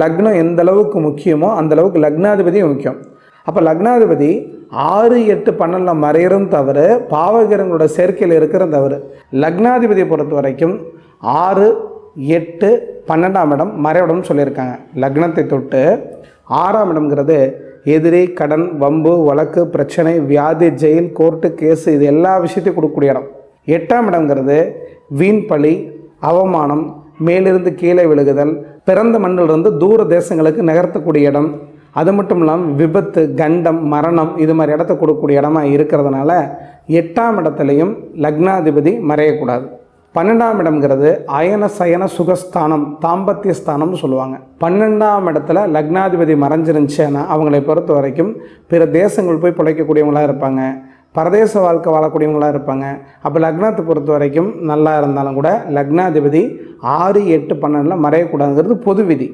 லக்னம் எந்த அளவுக்கு முக்கியமோ அந்த அளவுக்கு லக்னாதிபதியும் முக்கியம். அப்போ லக்னாதிபதி ஆறு எட்டு பன்னெண்டில் மறையிறதும் தவறு பாவகிரங்களோட சேர்க்கையில் இருக்கிற தவறு. லக்னாதிபதியை பொறுத்த வரைக்கும் ஆறு எட்டு பன்னெண்டாம் இடம் மறைவிடம்னு சொல்லியிருக்காங்க. லக்னத்தை தொட்டு ஆறாம் இடம்ங்கிறது எதிரி கடன் வம்பு வழக்கு பிரச்சனை வியாதி ஜெயில் கோர்ட்டு கேஸு இது எல்லா விஷயத்தையும் கொடுக்கக்கூடிய இடம். எட்டாம் இடம்ங்கிறது வீண் பழி அவமானம் மேலிருந்து கீழே விழுகுதல் பிறந்த மண்ணிலிருந்து தூர தேசங்களுக்கு நகர்த்தக்கூடிய இடம். அது மட்டும் இல்லாமல் விபத்து கண்டம் மரணம் இது மாதிரி இடத்த கொடுக்கக்கூடிய இடமா இருக்கிறதுனால எட்டாம் இடத்துலையும் லக்னாதிபதி மறையக்கூடாது. பன்னெண்டாம் இடம்ங்கிறது அயன சயன சுகஸ்தானம் தாம்பத்திய ஸ்தானம்னு சொல்லுவாங்க. பன்னெண்டாம் இடத்துல லக்னாதிபதி மறைஞ்சிருந்துச்சுன்னா அவங்களை பொறுத்த வரைக்கும் பிற தேசங்கள் போய் பிழைக்கக்கூடியவங்களாக இருப்பாங்க. பரதேச வாழ்க்கை வாழக்கூடியவங்களாக இருப்பாங்க. அப்போ லக்னத்தை பொறுத்த வரைக்கும் நல்லா இருந்தாலும் கூட லக்னாதிபதி ஆறு எட்டு பன்னெண்டில் மறையக்கூடாதுங்கிறது பொது விதி.